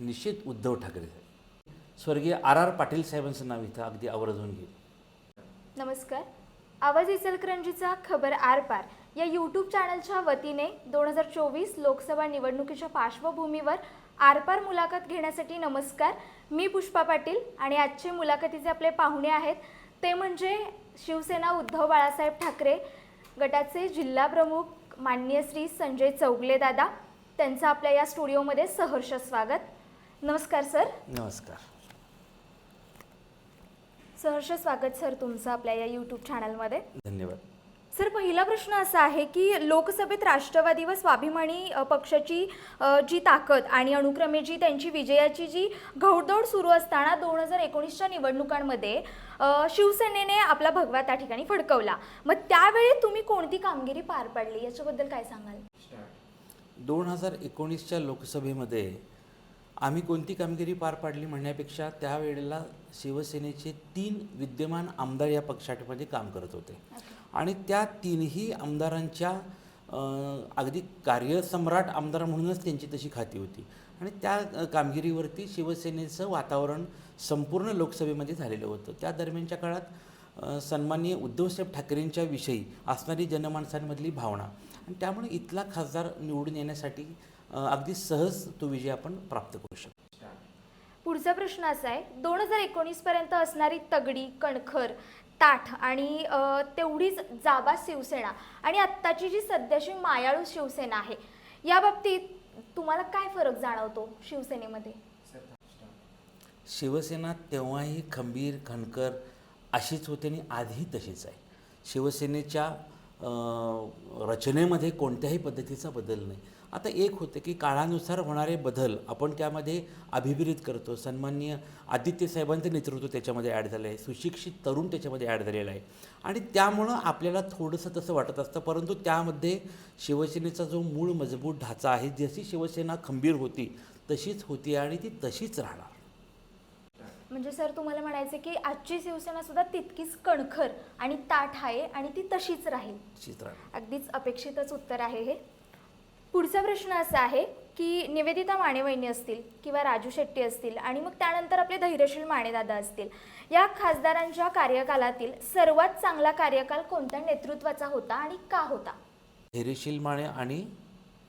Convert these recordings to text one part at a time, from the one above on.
निश्चित उद्धव ठाकरे स्वर्गीय R R Patil साहेबांचं नाव इथं अगदी आवर्जून घेईल नमस्कार. आवाज इचलकरंजीचा खबर आरपार या यूट्यूब चॅनलच्या वतीने दोन हजार चोवीस लोकसभा निवडणुकीच्या पार्श्वभूमीवर आरपार मुलाखत घेण्यासाठी नमस्कार. मी पुष्पा पाटील आणि आजचे मुलाखतीचे आपले पाहुणे आहेत ते म्हणजे शिवसेना उद्धव बाळासाहेब ठाकरे गटाचे जिल्हा प्रमुख माननीय श्री संजय चौगले दादा. त्यांचं आपल्या या स्टुडिओमध्ये सहर्ष स्वागत. नमस्कार सर. नमस्कार. सहर्ष स्वागत सर तुमचं आपल्या या यूट्यूब चॅनलमध्ये धन्यवाद. सर पहिला प्रश्न असा आहे की लोकसभेत राष्ट्रवादी व स्वाभिमानी पक्षाची जी ताकद आणि अनुक्रमे जी त्यांची विजयाची जी घौडदौड सुरू असताना दोन हजार एकोणीसच्या निवडणुकांमध्ये शिवसेनेने आपला भगवा त्या ठिकाणी फडकवला. मग त्यावेळी तुम्ही कोणती कामगिरी पार पाडली? याच्याबद्दल काय सांगाल? दोन हजार एकोणीसच्या लोकसभेमध्ये आम्ही कोणती कामगिरी पार पाडली म्हणण्यापेक्षा त्यावेळेला शिवसेनेचे तीन विद्यमान आमदार या पक्षामध्ये काम करत होते. आणि त्या तीनही आमदारांच्या अगदी कार्यसम्राट आमदार म्हणूनच त्यांची तशी खाती होती. आणि त्या कामगिरीवरती शिवसेनेचं वातावरण संपूर्ण लोकसभेमध्ये झालेलं होतं. त्या दरम्यानच्या काळात सन्माननीय उद्धवसाहेब ठाकरेंच्या विषयी असणारी जनमानसांमधली भावना. आणि त्यामुळे इथला खासदार निवडून येण्यासाठी अगदी सहज तो विजय आपण प्राप्त करू शकतो. पुढचा प्रश्न असा आहे दोन हजार एकोणीस पर्यंत असणारी तगडी कणखर ताठ आणि तेवढीच जाबा शिवसेना आणि आत्ताची जी सध्याची मायाळू शिवसेना आहे या बाबतीत तुम्हाला काय फरक जाणवतो शिवसेनेमध्ये? शिवसेना तेव्हाही खंबीर खणकर अशीच होती आणि आजही तशीच आहे. शिवसेनेच्या रचनेमध्ये कोणत्याही पद्धतीचा बदल नाही. आता एक होतं की काळानुसार होणारे बदल आपण त्यामध्ये अभिप्रेत करतो. सन्माननीय आदित्य साहेबांचं नेतृत्व त्याच्यामध्ये ॲड झालं आहे सुशिक्षित तरुण त्याच्यामध्ये ॲड झालेला आहे. आणि त्यामुळं आपल्याला थोडंसं तसं वाटत असतं परंतु त्यामध्ये शिवसेनेचा जो मूळ मजबूत ढाचा आहे जशी शिवसेना खंबीर होती तशीच होती आणि ती तशीच राहणार. म्हणजे सर तुम्हाला म्हणायचं की आजची शिवसेना सुद्धा तितकीच कणखर आणि ताठ आहे आणि ती तशीच राहील. अगदीच अपेक्षितच उत्तर आहे हे. पुढचा प्रश्न असा आहे की निवेदिता मानेवहिनी असतील किंवा राजू शेट्टी असतील आणि मग त्यानंतर आपले धैर्यशील मानेदादा असतील या खासदारांच्या कार्यकालातील सर्वात चांगला कार्यकाल कोणत्या नेतृत्वाचा होता आणि का होता? धैर्यशील माने आणि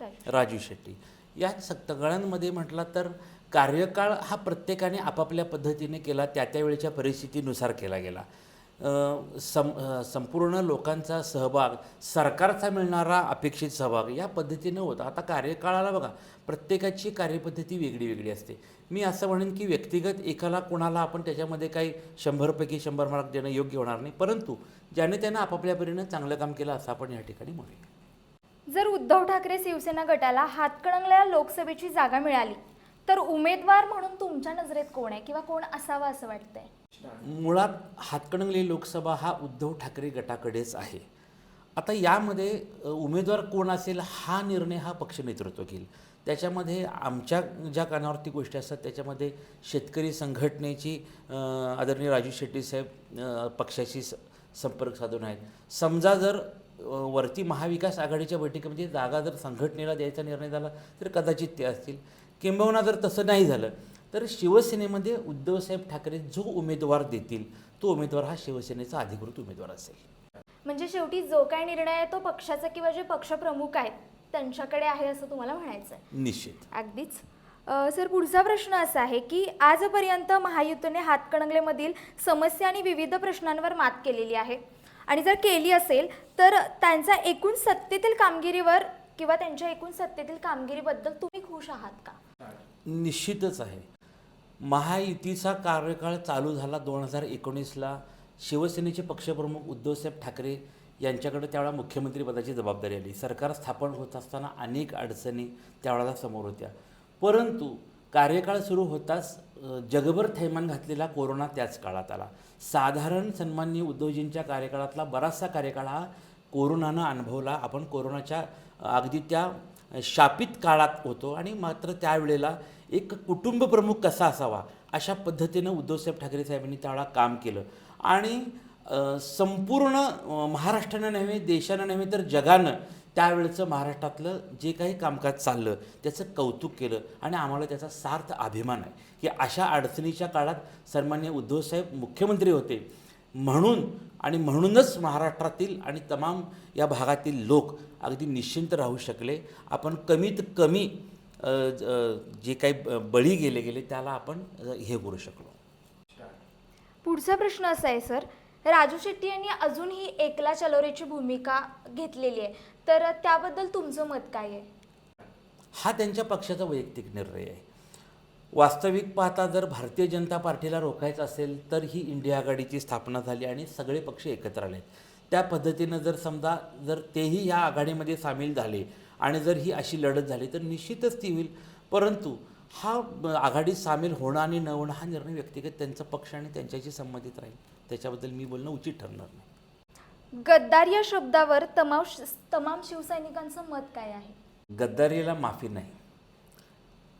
राजू. राजू शेट्टी. या सगळ्यांमध्ये म्हटला तर कार्यकाळ हा प्रत्येकाने आपापल्या पद्धतीने केला त्या त्यावेळेच्या परिस्थितीनुसार केला गेला. सम संपूर्ण लोकांचा सहभाग सरकारचा मिळणारा अपेक्षित सहभाग या पद्धतीनं होता. आता कार्यकाळाला बघा प्रत्येकाची कार्यपद्धती वेगळी वेगळी असते. मी असं म्हणेन की व्यक्तिगत एकाला कोणाला आपण त्याच्यामध्ये काही शंभरपैकी शंभर मार्क देणं योग्य होणार नाही. परंतु ज्याने त्यानं आपापल्या परीनं चांगलं काम केलं असं आपण या ठिकाणी म्हणूया. जर उद्धव ठाकरे शिवसेना गटाला हातकणंगल्या लोकसभेची जागा मिळाली तर उमेदवार म्हणून तुमच्या नजरेत कोण आहे? किंवा कोण असावा असं वाटतंय? मुळात हातकणंगले लोकसभा हा उद्धव ठाकरे गटाकडेच आहे. आता यामध्ये उमेदवार कोण असेल हा निर्णय हा पक्ष नेतृत्व घेईल. त्याच्यामध्ये आमच्या ज्या कानावरती गोष्टी असतात त्याच्यामध्ये शेतकरी संघटनेची आदरणीय राजू शेट्टी साहेब पक्षाशी स संपर्क साधून आहेत. समजा जर वरती महाविकास आघाडीच्या बैठकीमध्ये जागा जर संघटनेला द्यायचा निर्णय झाला तर कदाचित ते असतील. किंबहुना जर तसं नाही झालं तर शिवसेनेमध्ये उद्धवसाहेब ठाकरे जो उमेदवार देतील तो उमेदवार हा शिवसेनेचा अधिकृत उमेदवार असेल. म्हणजे शेवटी जो काय निर्णय आहे तो पक्षाचा किंवा जे पक्षप्रमुख आहेत त्यांच्याकडे आहे असं तुम्हाला म्हणायचं आहे निश्चित. अगदीच. सर पुढचा प्रश्न असा आहे की आजपर्यंत महायुतीने हातकणंगलेमधील समस्या आणि विविध प्रश्नांवर मात केलेली आहे. आणि जर केली असेल तर त्यांचा एकूण सत्तेतील कामगिरीवर किंवा त्यांच्या एकूण सत्तेतील कामगिरीबद्दल तुम्ही खुश आहात का? निश्चितच आहे. महायुतीचा कार्यकाळ चालू झाला दोन हजार एकोणीसला. शिवसेनेचे पक्षप्रमुख उद्धवसाहेब ठाकरे यांच्याकडे त्यावेळा मुख्यमंत्रीपदाची जबाबदारी आली. सरकार स्थापन होत असताना अनेक अडचणी त्यावेळेला समोर होत्या. परंतु कार्यकाळ सुरू होताच जगभर थैमान घातलेला कोरोना त्याच काळात आला. साधारण सन्माननीय उद्धवजींच्या कार्यकाळातला बराचसा कार्यकाळ हा कोरोनानं अनुभवला. आपण कोरोनाच्या अगदी त्या शापित काळात होतो आणि मात्र त्यावेळेला एक कुटुंब प्रमुख कसा असावा अशा पद्धतीनं उद्धवसाहेब ठाकरे साहेबांनी त्यावेळा काम केलं. आणि संपूर्ण महाराष्ट्रानं नव्हे देशानं नव्हे तर जगानं त्यावेळचं महाराष्ट्रातलं जे काही कामकाज चाललं त्याचं कौतुक केलं आणि आम्हाला त्याचा सार्थ अभिमान आहे. की अशा अडचणीच्या काळात सन्मान्य उद्धवसाहेब मुख्यमंत्री होते. म्हणून आणि म्हणूनच महाराष्ट्रातील आणि तमाम या भागातील लोक अगदी निश्चिंत राहू शकले. आपण कमीत कमी ज- काही बळी गेले गेले त्याला आपण हे करू शकलो. पुढचा प्रश्न असा आहे सर. राजू शेट्टी यांनी अजूनही एकला चलोरेची भूमिका घेतलेली आहे. तर त्याबद्दल तुमचं मत काय आहे? हा त्यांच्या पक्षाचा वैयक्तिक निर्णय आहे. वास्तविक पाहता जर भारतीय जनता पार्टीला रोखायचं असेल तर ही इंडिया आघाडीची स्थापना झाली आणि सगळे पक्ष एकत्र आले. त्या पद्धतीनं जर समजा जर तेही या आघाडीमध्ये सामील झाले आणि जर ही अशी लढत झाली तर निश्चितच ती होईल. परंतु हा आघाडीत सामील होणं आणि न होणं हा निर्णय व्यक्तिगत त्यांचा पक्ष आणि त्यांच्याशी संबंधित राहील. त्याच्याबद्दल मी बोलणं उचित ठरणार नाही. गद्दार या शब्दावर तमाम तमाम शिवसैनिकांचं मत काय आहे? गद्दारीला माफी नाही.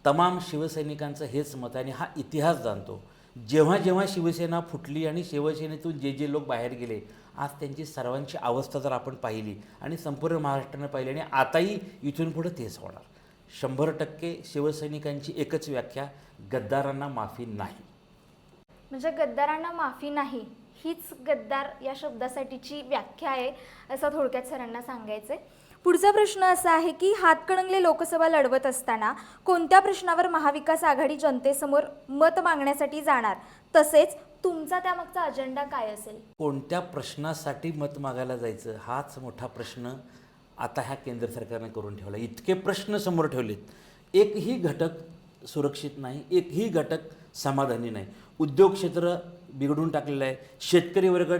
तमाम शिवसैनिकांचं हेच मत आहे आणि हा इतिहास जाणतो. जेव्हा जेव्हा शिवसेना फुटली आणि शिवसेनेतून जे जे लोक बाहेर गेले आज त्यांची सर्वांची अवस्था जर आपण पाहिली आणि संपूर्ण महाराष्ट्रानं पाहिली आणि आताही इथून पुढं तेच होणार. शंभर टक्के शिवसैनिकांची एकच व्याख्या गद्दारांना माफी नाही. म्हणजे गद्दारांना माफी नाही हीच गद्दार या शब्दासाठीची व्याख्या आहे असं थोडक्यात सरांना सांगायचं आहे पुढचा प्रश्न असा आहे की हातकणंगले लोकसभा लढवत असताना कोणत्या प्रश्नावर महाविकास आघाडी जनतेसमोर मत मागण्यासाठी जाणार? तसेच तुमचा त्यामागचा अजेंडा काय असेल? कोणत्या प्रश्नासाठी मत मागायला जायचं? हाच मोठा प्रश्न आता ह्या केंद्र सरकारने करून ठेवला. इतके प्रश्न समोर ठेवलेत. एकही घटक सुरक्षित नाही एकही घटक समाधानी नाही. उद्योग क्षेत्र बिघडून टाकलेलं आहे. शेतकरी वर्ग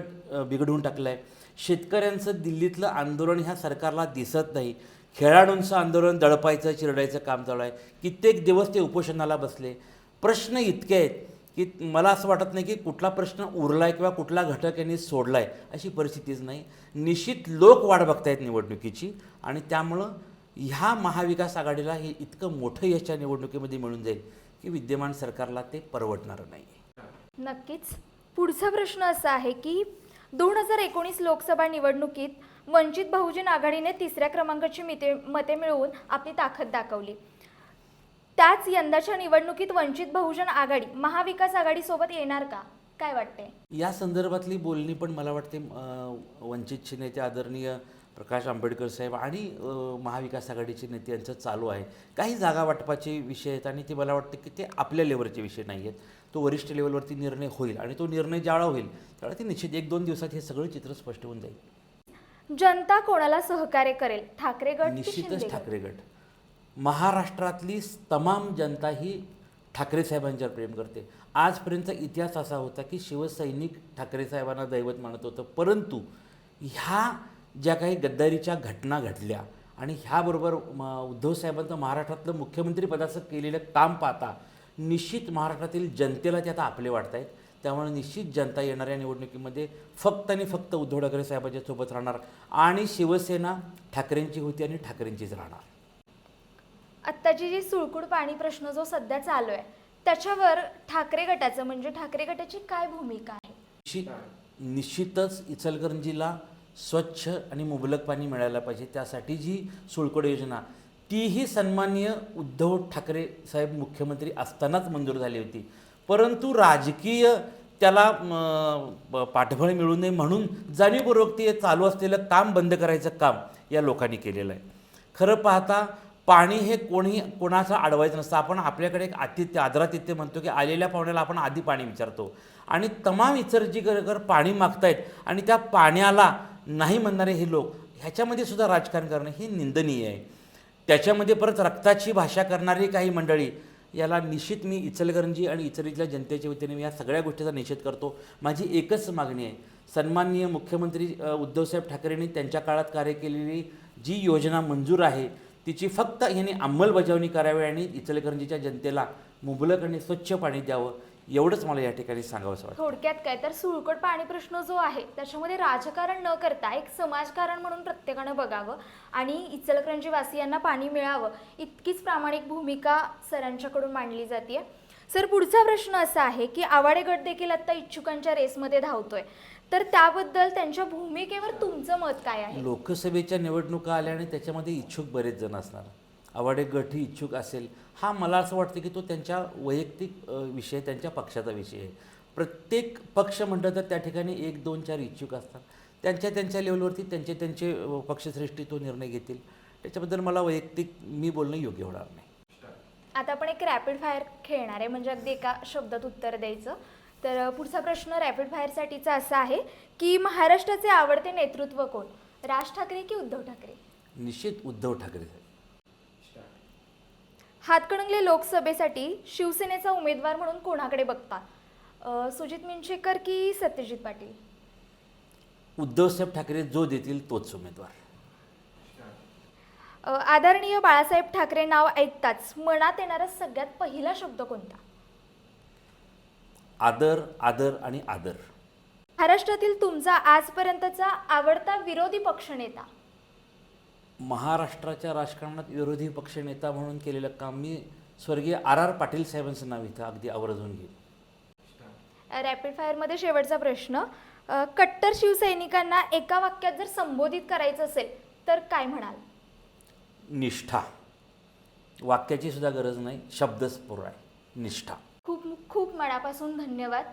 बिघडून टाकलं आहे शेतकऱ्यांचं दिल्लीतलं आंदोलन ह्या सरकारला दिसत नाही. खेळाडूंचं आंदोलन दळपायचं चिरडायचं काम चालू आहे. कित्येक दिवस ते उपोषणाला बसले. प्रश्न इतके आहेत की मला असं वाटत नाही की कुठला प्रश्न उरला आहे किंवा कुठला घटक यांनी सोडला आहे अशी परिस्थितीच नाही. निश्चित लोक वाट बघतायत निवडणुकीची आणि त्यामुळं ह्या महाविकास आघाडीला हे इतकं मोठं यश या निवडणुकीमध्ये मिळून जाईल की विद्यमान सरकारला ते परवडणारं नाही. नक्कीच. पुढचा प्रश्न असा आहे की दोन हजार एकोणीस लोकसभा निवडणुकीत वंचित बहुजन आघाडीने तिसऱ्या क्रमांकाची मिते मते मिळवून आपली ताकद दाखवली. त्याच यंदाच्या निवडणुकीत वंचित बहुजन आघाडी महाविकास आघाडीसोबत येणार का? काय वाटते या संदर्भातली बोलणी पण मला वाटते वंचितचे नेते आदरणीय प्रकाश आंबेडकर साहेब आणि महाविकास आघाडीचे नेते यांचं चालू आहे. काही जागा वाटपाचे विषय आहेत आणि ते मला वाटतं की ते आपल्या लेवलचे विषय नाही आहेत तो वरिष्ठ लेवलवरती निर्णय होईल आणि तो निर्णय ज्यावेळा होईल त्यावेळा ते निश्चित एक दोन दिवसात हे सगळं चित्र स्पष्ट होऊन जाईल. जनता कोणाला सहकार्य करेल? ठाकरे गट निश्चितच? ठाकरे गट. महाराष्ट्रातली तमाम जनता ही ठाकरे साहेबांच्यावर प्रेम करते. आजपर्यंत इतिहास असा होता की शिवसैनिक ठाकरे साहेबांना दैवत मानत होतं. परंतु ह्या ज्या काही गद्दारीच्या घटना घडल्या आणि ह्याबरोबर म- उद्धव साहेबांचं महाराष्ट्रातलं मुख्यमंत्रीपदाचं केलेलं काम पाहता निश्चित महाराष्ट्रातील जनतेला ते आता आपले वाटत आहेत त्यामुळे निश्चित जनता येणाऱ्या निवडणुकीमध्ये फक्त आणि फक्त उद्धव ठाकरे साहेबांच्या सोबत राहणार आणि शिवसेना ठाकरेंची होती आणि ठाकरेंचीच राहणार. आत्ताची जी सुळकुड पाणी प्रश्न जो सध्या चालू आहे त्याच्यावर ठाकरे गटाचं म्हणजे ठाकरे गटाची काय भूमिका आहे? निश्चित निश्चितच इचलकरंजीला स्वच्छ आणि मुबलक पाणी मिळायला पाहिजे. त्यासाठी जी सुळकोड योजना तीही सन्माननीय उद्धव ठाकरे साहेब मुख्यमंत्री असतानाच मंजूर झाली होती. परंतु राजकीय त्याला पाठबळ मिळू नये म्हणून जाणीवपूर्वक ते चालू असलेलं काम बंद करायचं काम या लोकांनी केलेलं आहे. खरं पाहता पाणी हे कोणी कोणाचं अडवायचं नसतं. आपण आपल्याकडे एक आतिथ्य आदरातिथ्य म्हणतो की आलेल्या पाहुण्याला आपण आधी पाणी विचारतो. आणि तमाम इतर जी घर पाणी मागतायत आणि त्या पाण्याला नाही म्हणणारे हे लोक ह्याच्यामध्ये सुद्धा राजकारण करणं हे निंदनीय आहे. त्याच्यामध्ये परत रक्ताची भाषा करणारी काही मंडळी याला निश्चित मी इचलकरंजी आणि इचलीतल्या जनतेच्या वतीने मी या सगळ्या गोष्टीचा निषेध करतो. माझी एकच मागणी आहे. सन्माननीय मुख्यमंत्री उद्धवसाहेब ठाकरेंनी त्यांच्या काळात कार्य केलेली जी योजना मंजूर आहे तिची फक्त यांनी अंमलबजावणी करावी आणि इचलकरंजीच्या जनतेला मुबलक आणि स्वच्छ पाणी द्यावं. एवढंच मला या ठिकाणी सांगावंसं वाटतं. थोडक्यात काय तर सुळकट पाणी प्रश्न जो आहे त्याच्यामध्ये राजकारण न करता एक समाजकारण म्हणून प्रत्येकानं बघावं आणि इचलकरंजी वासियांना पाणी मिळावं इतकीच प्रामाणिक भूमिका सरांच्याकडून मांडली जाते सर पुढचा प्रश्न असा आहे की आवाडे गट देखील आता इच्छुकांच्या रेसमध्ये धावतोय. तर त्याबद्दल त्यांच्या भूमिकेवर तुमचं मत काय आहे? लोकसभेच्या निवडणुका आल्या आणि त्याच्यामध्ये इच्छुक बरेच जण असणार. आवाडे गटही इच्छुक असेल. हा मला असं वाटतं की तो त्यांच्या वैयक्तिक विषय त्यांच्या पक्षाचा विषय आहे. प्रत्येक पक्ष म्हटलं तर त्या ठिकाणी एक दोन चार इच्छुक असतात. त्यांच्या त्यांच्या लेवलवरती त्यांचे त्यांचे पक्षश्रेष्ठी तो निर्णय घेतील. त्याच्याबद्दल मला वैयक्तिक मी बोलणं योग्य होणार नाही. आता आपण एक रॅपिड फायर खेळणार आहे. म्हणजे अगदी एका शब्दात उत्तर द्यायचं. तर पुढचा प्रश्न रॅपिड फायरसाठीचा असा आहे की महाराष्ट्राचे आवडते नेतृत्व कोण? राज ठाकरे की उद्धव ठाकरे? निश्चित उद्धव ठाकरे. हातकणंगले लोकसभेसाठी शिवसेनेचा उमेदवार म्हणून कोणाकडे बघता? अ, सुजित मिंचेकर की सत्यजित पाटील? उद्धवसाहेब ठाकरे जो देतील तोच उमेदवार. आदरणीय बाळासाहेब ठाकरे नाव ऐकताच मनात येणारा सगळ्यात पहिला शब्द कोणता? आदर आदर आणि आदर. महाराष्ट्रातील तुमचा आजपर्यंतचा आवडता विरोधी पक्षनेता? महाराष्ट्राच्या राजकारणात विरोधी पक्षनेता म्हणून केलेलं काम मी स्वर्गीय आर आर पाटील साहेबांचं नाव इथं अगदी आवर्जून घेईन. रॅपिड फायरमध्ये शेवटचा प्रश्न. अ, कट्टर शिवसैनिकांना एका वाक्यात जर संबोधित करायचं असेल तर काय म्हणाल? निष्ठा. वाक्याची सुद्धा गरज नाही शब्दच पुरा आहे. निष्ठा. खूप खूप मनापासून धन्यवाद.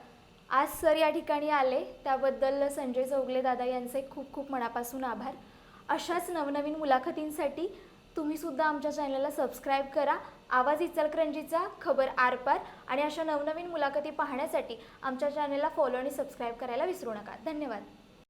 आज सर या ठिकाणी आले त्याबद्दल संजय चौगले दादा यांचे खूप खूप मनापासून आभार. अशाच नवनवीन मुलाखतींसाठी तुम्ही सुद्धा आमच्या चॅनलला सबस्क्राईब करा. आवाज इचलकरंजीचा खबर आरपार आणि अशा नवनवीन मुलाखती पाहण्यासाठी आमच्या चॅनलला फॉलो आणि सबस्क्राईब करायला विसरू नका. धन्यवाद.